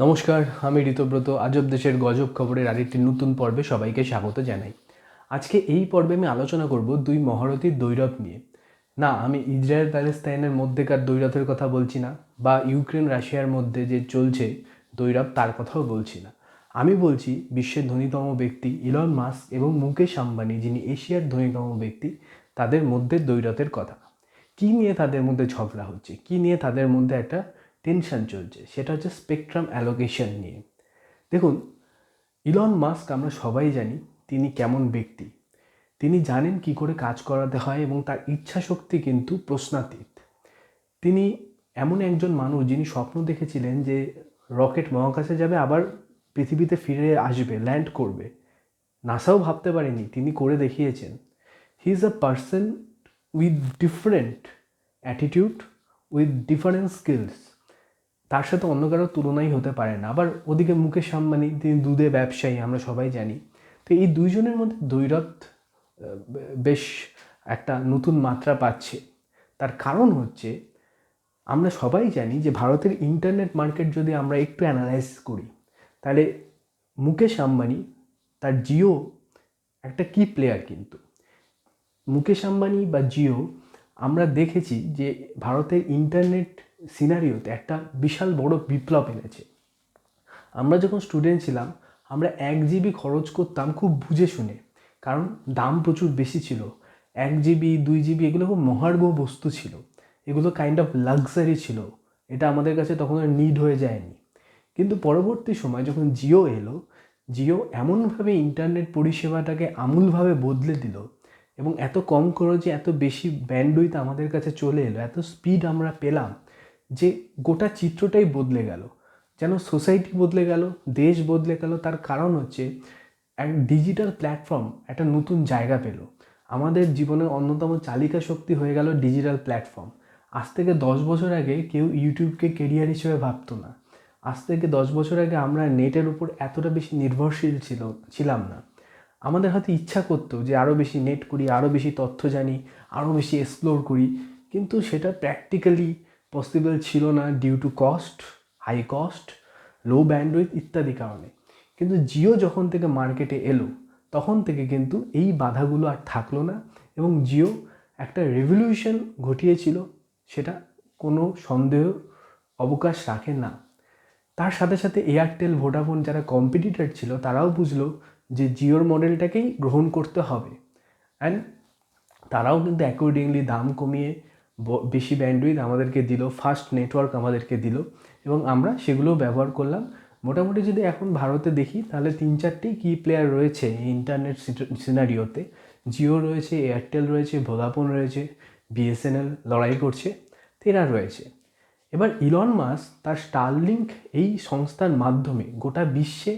নমস্কার, আমি ঋতব্রত। আজব দেশের গজব খবরের আরেকটি নতুন পর্বে সবাইকে স্বাগত জানাই। আজকে এই পর্বে আমি আলোচনা করব দুই মহারথীর দৈরথ নিয়ে। না, আমি ইসরায়েল প্যালেস্তাইনের মধ্যেকার দৈরথের কথা বলছি না, বা ইউক্রেন রাশিয়ার মধ্যে যে চলছে দৈরথ তার কথাও বলছি না। আমি বলছি বিশ্বের ধনীতম ব্যক্তি ইলন মাস্ক এবং মুকেশ আম্বানি, যিনি এশিয়ার ধনীতম ব্যক্তি, তাদের মধ্যে দৈরথের কথা। কী নিয়ে তাদের মধ্যে ঝগড়া হচ্ছে? কী নিয়ে তাদের মধ্যে একটা টেনশন চলছে। সেটা হচ্ছে স্পেকট্রাম অ্যালোকেশন নিয়ে। দেখুন ইলন মাস্ক আমরা সবাই জানি তিনি কেমন ব্যক্তি। তিনি জানেন কি করে কাজ করাতে হয় এবং তার ইচ্ছা শক্তি কিন্তু প্রশ্নাতীত। তিনি এমন একজন মানুষ যিনি স্বপ্ন দেখেছিলেন যে রকেট মহাকাশে যাবে, আবার পৃথিবীতে ফিরে আসবে ল্যান্ড করবে। নাসাও ভাবতে পারেনি, তিনি করে দেখিয়েছেন। He is a person with different attitude with different skills তার সাথে অন্য কারোর তুলনাই হতে পারে না। আবার ওদিকে মুকেশ আম্বানি, তিনি দুধে ব্যবসায়ী, আমরা সবাই জানি। তো এই দুইজনের মধ্যে দৈরথ বেশ একটা নতুন মাত্রা পাচ্ছে। তার কারণ হচ্ছে, আমরা সবাই জানি যে ভারতের ইন্টারনেট মার্কেট যদি আমরা একটু অ্যানালাইজ করি, তাহলে মুকেশ আম্বানি, তার জিও একটা কি প্লেয়ার কিন্তু। মুকেশ আম্বানি বা জিও, আমরা দেখেছি যে ভারতের ইন্টারনেট সিনারিওতে একটা বিশাল বড় বিপ্লব এনেছে। আমরা যখন স্টুডেন্ট ছিলাম, আমরা এক জিবি খরচ করতাম খুব বুঝে শুনে, কারণ দাম প্রচুর বেশি ছিল। এক জিবি দুই জিবি এগুলো খুব মহার্ঘ বস্তু ছিল। এগুলো কাইন্ড অফ লাক্সারি ছিল। এটা আমাদের কাছে তখন নিড হয়ে যায়নি। কিন্তু পরবর্তী সময় যখন জিও এলো জিও এমনভাবে ইন্টারনেট পরিষেবাটাকে আমূলভাবে বদলে দিল এবং এত কম খরচে, এত বেশি ব্যান্ডউইথ আমাদের কাছে চলে এলো, এত স্পিড আমরা পেলাম যে গোটা চিত্রটাই বদলে গেল, যেন সোসাইটি বদলে গেল, দেশ বদলে গেল, তার কারণ হচ্ছে এক ডিজিটাল প্ল্যাটফর্ম একটা নতুন জায়গা পেল। আমাদের জীবনের অন্যতম চালিকা শক্তি হয়ে গেল ডিজিটাল প্ল্যাটফর্ম। আজ থেকে দশ বছর আগে কেউ ইউটিউবকে কেরিয়ার হিসেবে ভাবতো না। আজ থেকে দশ বছর আগে আমরা নেটের উপর এতটা বেশি নির্ভরশীল ছিল, ছিলাম না। আমাদের হয়তো ইচ্ছা করতো যে আরও বেশি নেট করি আরও বেশি তথ্য জানি আরও বেশি এক্সপ্লোর করি, কিন্তু সেটা প্র্যাকটিক্যালি পসিবল ছিল না due to cost high cost low bandwidth ইত্যাদি কারণে। কিন্তু জিও যখন থেকে মার্কেটে এলো, তখন থেকে কিন্তু এই বাধাগুলো আর থাকল না এবং জিও একটা রেভলিউশন ঘটিয়েছিল, সেটা কোনো সন্দেহ, অবকাশ রাখে না। তার সাথে সাথে এয়ারটেল ভোডাফোন যারা কম্পিটিটর ছিল, তারাও বুঝলো যে জিওর মডেলটাকেই গ্রহণ করতে হবে। অ্যান্ড তারাও কিন্তু অ্যাকর্ডিংলি দাম কমিয়ে বেশি ব্যান্ডউইথ আমাদেরকে দিল ফাস্ট নেটওয়ার্ক আমাদেরকে দিল এবং আমরা সেগুলোও ব্যবহার করলাম। মোটামুটি যদি এখন ভারতে দেখি, তাহলে তিন চারটি কি প্লেয়ার রয়েছে ইন্টারনেট সিনারিওতে জিও রয়েছে এয়ারটেল রয়েছে ভোদাফোন রয়েছে বিএসএনএল লড়াই করছে তেরা রয়েছে। এবার ইলন মাস তার স্টারলিংক এই সংস্থার মাধ্যমে গোটা বিশ্বে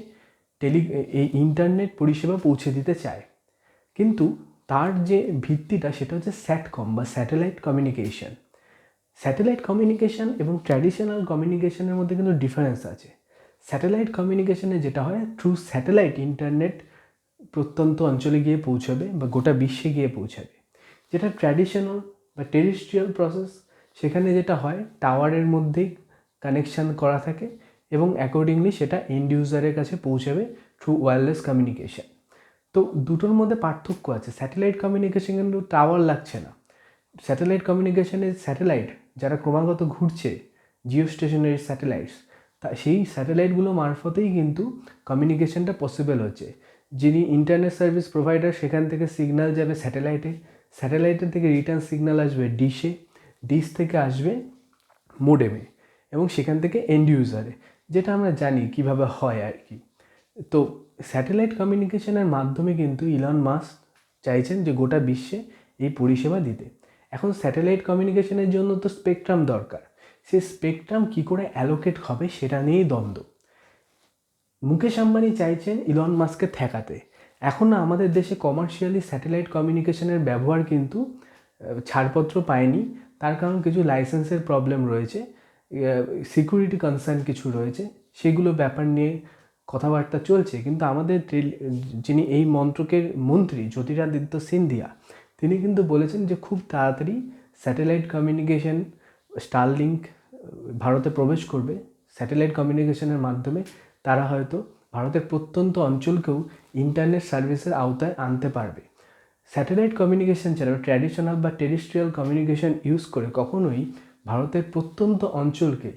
টেলি এই ইন্টারনেট পরিষেবা পৌঁছে দিতে চায়। কিন্তু তার যে ভিত্তিটা সেটা হচ্ছে স্যাটকম বা স্যাটেলাইট কমিউনিকেশন। স্যাটেলাইট কমিউনিকেশন এবং ট্র্যাডিশনাল কমিউনিকেশনের মধ্যে কিন্তু ডিফারেন্স আছে। স্যাটেলাইট কমিউনিকেশনে যেটা হয় থ্রু স্যাটেলাইট ইন্টারনেট প্রত্যন্ত অঞ্চলে গিয়ে পৌঁছাবে বা গোটা বিশ্বে গিয়ে পৌঁছাবে। যেটা ট্র্যাডিশনাল বা টেরিস্ট্রিয়াল প্রসেস সেখানে যেটা হয় টাওয়ারের মধ্যেই কানেকশান করা থাকে এবং অ্যাকর্ডিংলি সেটা এন্ড ইউজারের কাছে পৌঁছাবে থ্রু ওয়্যারলেস কমিউনিকেশন তো দুটোর মধ্যে পার্থক্য আছে। স্যাটেলাইট কমিউনিকেশন কিন্তু টাওয়ার লাগছে না। স্যাটেলাইট কমিউনিকেশনে স্যাটেলাইট যারা ক্রমাগত ঘুরছে জিও স্টেশনারি স্যাটেলাইটস তা সেই স্যাটেলাইটগুলো মারফতেই কিন্তু কমিউনিকেশনটা পসিবল হচ্ছে। যিনি ইন্টারনেট সার্ভিস প্রোভাইডার সেখান থেকে সিগন্যাল যাবে স্যাটেলাইটে স্যাটেলাইটের থেকে রিটার্ন সিগন্যাল আসবে ডিশে ডিশ থেকে আসবে মোডেমে এবং সেখান থেকে এন্ড ইউজারে যেটা আমরা জানি কীভাবে হয় আর কি। তো স্যাটেলাইট কমিউনিকেশনের মাধ্যমে কিন্তু ইলন মাস চাইছেন যে গোটা বিশ্বে এই পরিষেবা দিতে। এখন স্যাটেলাইট কমিউনিকেশনের জন্য তো স্পেকট্রাম দরকার। সে স্পেকট্রাম কী করে অ্যালোকেট হবে সেটা নিয়েই দ্বন্দ্ব। মুকেশ আম্বানি চাইছেন ইলন মাস্ককে ঠেকাতে। এখনও আমাদের দেশে কমার্শিয়ালি স্যাটেলাইট কমিউনিকেশনের ব্যবহার কিন্তু ছাড়পত্র পায়নি। তার কারণ কিছু লাইসেন্সের প্রবলেম রয়েছে। সিকিউরিটি কনসার্ন কিছু রয়েছে। সেগুলো ব্যাপার নিয়ে কথাবার্তা চলছে, কিন্তু আমাদের যিনি এই মন্ত্রকের মন্ত্রী জ্যোতিরাদিত্য সিন্ধিয়া, তিনি কিন্তু বলেছেন যে খুব তাড়াতাড়ি স্যাটেলাইট কমিউনিকেশন স্টারলিংক ভারতে প্রবেশ করবে। স্যাটেলাইট কমিউনিকেশনের মাধ্যমে তারা হয়তো ভারতের প্রত্যন্ত অঞ্চলকেও ইন্টারনেট সার্ভিসের আওতায় আনতে পারবে। স্যাটেলাইট কমিউনিকেশন ছাড়াও ট্র্যাডিশনাল বা টেরিস্ট্রিয়াল কমিউনিকেশন ইউজ করে কখনোই ভারতের প্রত্যন্ত অঞ্চলকে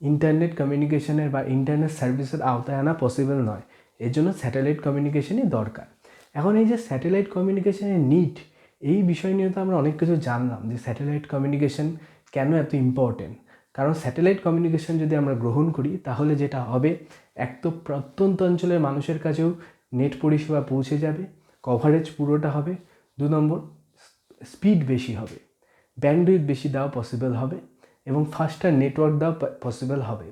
ইন্টারনেট কমিউনিকেশনের বা ইন্টারনেট সার্ভিসের আওতায় আনা পসিবল নয়। এর জন্য স্যাটেলাইট কমিউনিকেশনই দরকার। এখন এই যে স্যাটেলাইট কমিউনিকেশনের নিড এই বিষয় নিয়ে তো আমরা অনেক কিছু জানলাম যে স্যাটেলাইট কমিউনিকেশন কেন এত ইম্পর্টেন্ট কারণ স্যাটেলাইট কমিউনিকেশন যদি আমরা গ্রহণ করি, তাহলে যেটা হবে, এক তো প্রত্যন্ত অঞ্চলের মানুষের কাছেও নেট পরিষেবা পৌঁছে যাবে কভারেজ পুরোটা হবে। দু নম্বর স্পিড বেশি হবে। ব্যান্ডউইথ বেশি দেওয়া পসিবল হবে। এবং ফাস্টার নেটওয়ার্ক দেওয়া পসিবল হবে।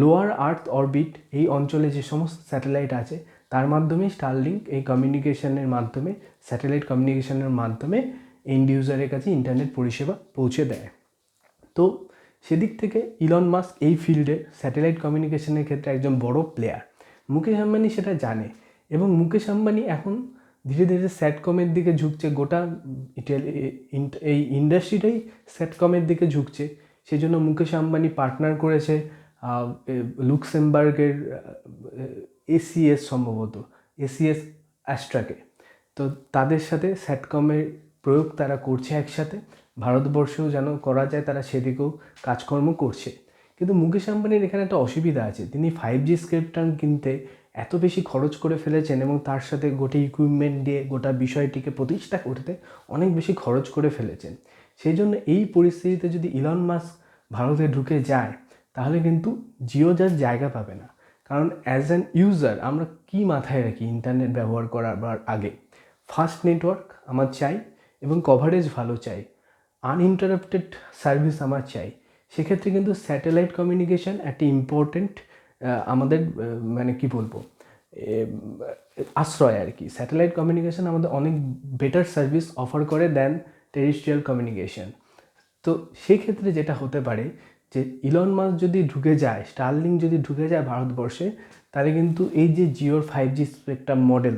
লোয়ার আর্থ অরবিট এই অঞ্চলে যে সমস্ত স্যাটেলাইট আছে, তার মাধ্যমে স্টারলিংক এই কমিউনিকেশনের মাধ্যমে স্যাটেলাইট কমিউনিকেশনের মাধ্যমে এন্ড ইউজারের কাছে ইন্টারনেট পরিষেবা পৌঁছে দেয়। তো সেদিক থেকে ইলন মাস্ক এই ফিল্ডে স্যাটেলাইট কমিউনিকেশনের ক্ষেত্রে একজন বড় প্লেয়ার মুকেশ আম্বানি সেটা জানে এবং মুকেশ আম্বানি এখন ধীরে ধীরে স্যাটকমের দিকে ঝুঁকছে গোটা এই ইন্ডাস্ট্রিটাই স্যাটকমের দিকে ঝুঁকছে। সেই জন্য মুকেশ আম্বানি পার্টনার করেছে লুক্সেমবার্গের এসিএস সম্ভবত এসিএস অ্যাস্ট্রাকে তো তাদের সাথে স্যাটকমের প্রয়োগ তারা করছে একসাথে। ভারতবর্ষেও যেন করা যায়, তারা সেদিকেও কাজকর্ম করছে। কিন্তু মুকেশ আম্বানির এখানে একটা অসুবিধা আছে। তিনি ফাইভ জি স্ক্রিপ্টার কিনতে এত বেশি খরচ করে ফেলেছেন এবং তার সাথে গোটা ইকুইপমেন্ট দিয়ে গোটা বিষয়টিকে প্রতিষ্ঠা করতে অনেক বেশি খরচ করে ফেলেছেন। সেই জন্য এই পরিস্থিতিতে যদি ইলন মাস্ক ভারতে ঢুকে যায়, তাহলে কিন্তু জিও যার জায়গা পাবে না। কারণ অ্যাজ অ্যান ইউজার আমরা কি মাথায় রাখি ইন্টারনেট ব্যবহার করার আগে? ফাস্ট নেটওয়ার্ক আমার চাই এবং কভারেজ ভালো চাই। আনইন্টারাপ্টেড সার্ভিস আমার চাই। সেক্ষেত্রে কিন্তু স্যাটেলাইট কমিউনিকেশন একটি ইম্পর্টেন্ট আমাদের মানে কি বলব আশ্রয় আর কি। স্যাটেলাইট কমিউনিকেশন আমাদের অনেক বেটার সার্ভিস অফার করে দেন টেরিস্ট্রিয়াল কমিউনিকেশন তো সেক্ষেত্রে যেটা হতে পারে যে ইলন মাস যদি ঢুকে যায় স্টারলিং যদি ঢুকে যায় ভারতবর্ষে, তাহলে কিন্তু এই যে জিওর ফাইভ জি স্পেকট্রাম মডেল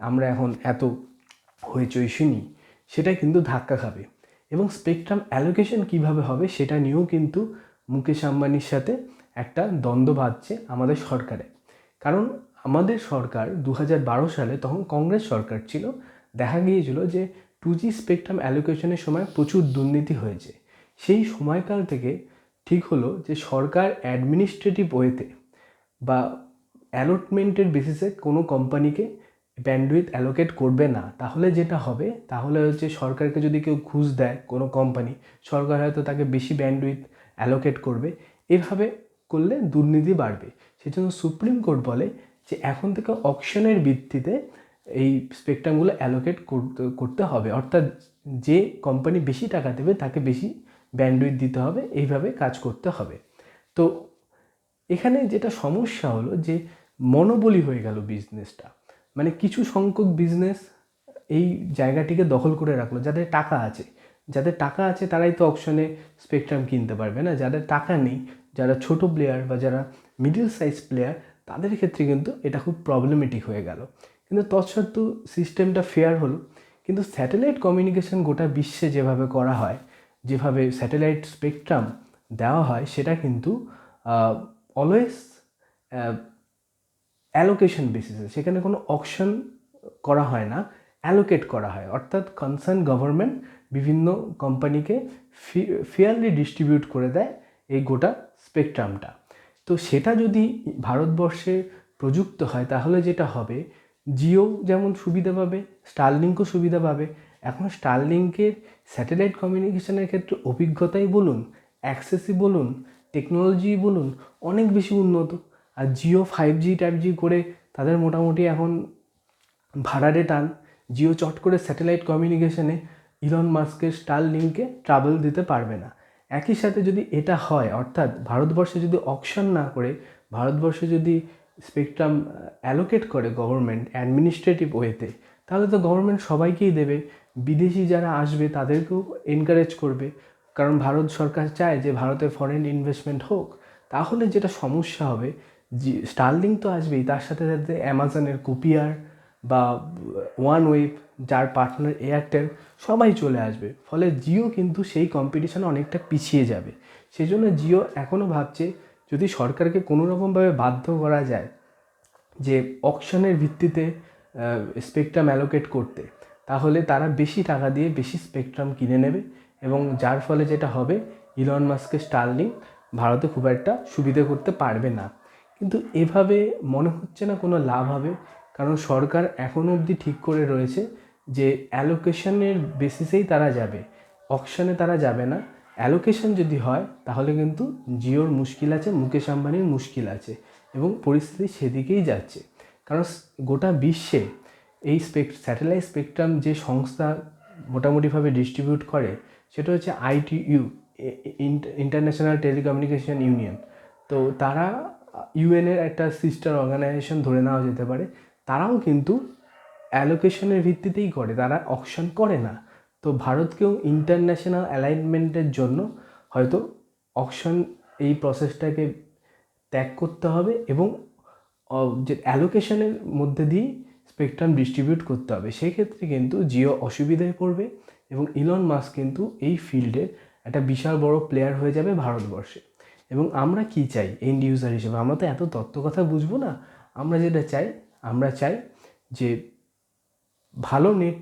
আমরা এখন এত হইচই শুনি, সেটা কিন্তু ধাক্কা খাবে। এবং স্পেকট্রাম অ্যালোকেশন কীভাবে হবে, সেটা নিয়েও কিন্তু মুকেশ আম্বানির সাথে একটা দ্বন্দ্ব বাঁধছে আমাদের সরকারে। কারণ আমাদের সরকার দু হাজার বারো সালে তখন কংগ্রেস সরকার ছিল, দেখা গিয়েছিল যে টু জি স্পেকট্রাম অ্যালোকেশনের সময় প্রচুর দুর্নীতি হয়েছে। সেই সময়কাল থেকে ঠিক হলো যে সরকার অ্যাডমিনিস্ট্রেটিভ ওয়েতে বা অ্যালটমেন্টের বেসিসে কোনো কোম্পানিকে ব্যান্ডউইথ অ্যালোকেট করবে না। তাহলে যেটা হবে, তাহলে হচ্ছে সরকারকে যদি কেউ ঘুষ দেয় কোনো কোম্পানি, সরকার হয়তো তাকে বেশি ব্যান্ডউইথ অ্যালোকেট করবে, এভাবে করলে দুর্নীতি বাড়বে। সেজন্য সুপ্রিম কোর্ট বলে যে এখন থেকে অকশনের ভিত্তিতে এই স্পেকট্রামগুলো অ্যালোকেট করতে করতে হবে। অর্থাৎ যে কোম্পানি বেশি টাকা দেবে তাকে বেশি ব্যান্ডউইথ দিতে হবে, এইভাবে কাজ করতে হবে। তো এখানে যেটা সমস্যা হলো যে মনোবলি হয়ে গেল বিজনেসটা মানে কিছু সংখ্যক বিজনেস এই জায়গাটিকে দখল করে রাখল, যাদের টাকা আছে। যাদের টাকা আছে তারাই তো অপশনে স্পেকট্রাম কিনতে পারবে না। যাদের টাকা নেই, যারা ছোট প্লেয়ার বা যারা মিডিল সাইজ প্লেয়ার তাদের ক্ষেত্রে কিন্তু এটা খুব প্রবলেমেটিক হয়ে গেল। কিন্তু তৎসত্ত্বেও সিস্টেমটা ফেয়ার হলো। কিন্তু স্যাটেলাইট কমিউনিকেশন গোটা বিশ্বে যেভাবে করা হয়, যেভাবে স্যাটেলাইট স্পেকট্রাম দেওয়া হয়, সেটা কিন্তু অলওয়েজ অ্যালোকেশন বেসিসে সেখানে কোনো অকশন করা হয় না অ্যালোকেট করা হয়। অর্থাৎ কনসার্ন গভর্নমেন্ট বিভিন্ন কোম্পানিকে ফেয়ারলি ডিস্ট্রিবিউট করে দেয় এই গোটা স্পেকট্রামটা তো সেটা যদি ভারতবর্ষে প্রযুক্ত হয়, তাহলে যেটা হবে, জিও যেমন সুবিধা পাবে স্টারলিংকও সুবিধা পাবে। এখন স্টারলিংকের স্যাটেলাইট কমিউনিকেশনের ক্ষেত্রে অভিজ্ঞতাই বলুন অ্যাক্সেসই বলুন টেকনোলজি বলুন, অনেক বেশি উন্নত। আর জিও ফাইভ জি টাইভ জি করে তাদের মোটামুটি এখন ভাড়ারে টান। জিও চট করে স্যাটেলাইট কমিউনিকেশনে ইলন মাস্কের স্টার লিঙ্কে ট্রাভেল দিতে পারবে না। একই সাথে যদি এটা হয়, অর্থাৎ ভারতবর্ষে যদি অকশন না করে, ভারতবর্ষে যদি স্পেকট্রাম অ্যালোকেট করে গভর্নমেন্ট অ্যাডমিনিস্ট্রেটিভ ওয়েতে তাহলে তো গভর্নমেন্ট সবাইকেই দেবে। বিদেশি যারা আসবে, তাদেরকেও এনকারেজ করবে। কারণ ভারত সরকার চায় যে ভারতে ফরেন ইনভেস্টমেন্ট হোক। তাহলে যেটা সমস্যা হবে, যে স্টারলিং তো আসবেই, তার সাথে সাথে অ্যামাজনের কুপিয়ার বা ওয়ান ওয়েভ যার পার্টনার এয়ারটেল সবাই চলে আসবে। ফলে জিও কিন্তু সেই কম্পিটিশনে অনেকটা পিছিয়ে যাবে। সেই জন্য জিও এখনও ভাবছে, যদি সরকারকে কোনো রকমভাবে বাধ্য করা যায় যে অকশনের ভিত্তিতে স্পেকট্রাম অ্যালোকেট করতে, তাহলে তারা বেশি টাকা দিয়ে বেশি স্পেকট্রাম কিনে নেবে এবং যার ফলে যেটা হবে ইলন মাস্কে স্টার্লিং ভারতে খুব একটা সুবিধে করতে পারবে না। কিন্তু এভাবে মনে হচ্ছে না কোনো লাভ হবে। কারণ সরকার এখনও অবধি ঠিক করে রয়েছে যে অ্যালোকেশনের বেসিসেই তারা যাবে, অকশনে তারা যাবে না। অ্যালোকেশন যদি হয়, তাহলে কিন্তু জিওর মুশকিল আছে, মুকেশ আম্বানির মুশকিল আছে এবং পরিস্থিতি সেদিকেই যাচ্ছে। কারণ গোটা বিশ্বে এই স্পেক, স্যাটেলাইট স্পেকট্রাম যে সংস্থা মোটামুটিভাবে ডিস্ট্রিবিউট করে, সেটা হচ্ছে আইটিইউ ইন্টারন্যাশনাল টেলিকমিউনিকেশন ইউনিয়ন। তো তারা ইউএনের একটা সিস্টার অর্গানাইজেশন ধরে নেওয়া যেতে পারে। তারাও কিন্তু অ্যালোকেশনের ভিত্তিতেই করে, তারা অকশন করে না। তো ভারতকেও ইন্টারন্যাশনাল অ্যালাইনমেন্টের জন্য হয়তো অকশন এই প্রসেসটাকে ত্যাগ করতে হবে এবং যে অ্যালোকেশনের মধ্যে দিয়েই স্পেকট্রাম ডিস্ট্রিবিউট করতে হবে। সেক্ষেত্রে কিন্তু জিও অসুবিধায় পড়বে এবং ইলন মাস কিন্তু এই ফিল্ডের একটা বিশাল বড় প্লেয়ার হয়ে যাবে ভারতবর্ষে। এবং আমরা কি চাই এন্ড ইউজার হিসেবে? আমরা তো এত তত্ত্ব কথা বুঝব না। আমরা যেটা চাই আমরা চাই যে ভালো নেট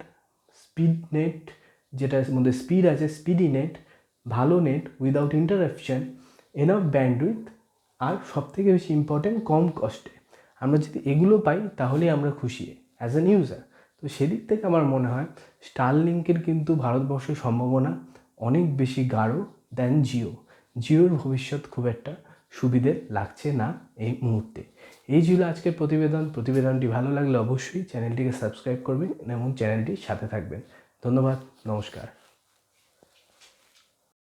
স্পিড নেট, যেটার মধ্যে স্পিড আছে স্পিডি নেট, ভালো net without interruption enough bandwidth আর সবথেকে বেশি ইম্পর্টেন্ট কম কস্টে আমরা যদি এগুলো পাই তাহলেই আমরা খুশি অ্যাজ অ্যান ইউজার তো সেদিক থেকে আমার মনে হয় স্টারলিংকের কিন্তু ভারতবর্ষের সম্ভাবনা অনেক বেশি গাঢ় দেন জিও জিওর ভবিষ্যৎ খুব একটা সুবিধে লাগছে না এই মুহূর্তে। এই ছিল আজকের প্রতিবেদন। প্রতিবেদনটি ভালো লাগলে অবশ্যই চ্যানেলটিকে সাবস্ক্রাইব করবেন এবং চ্যানেলটির সাথে থাকবেন। ধন্যবাদ, নমস্কার।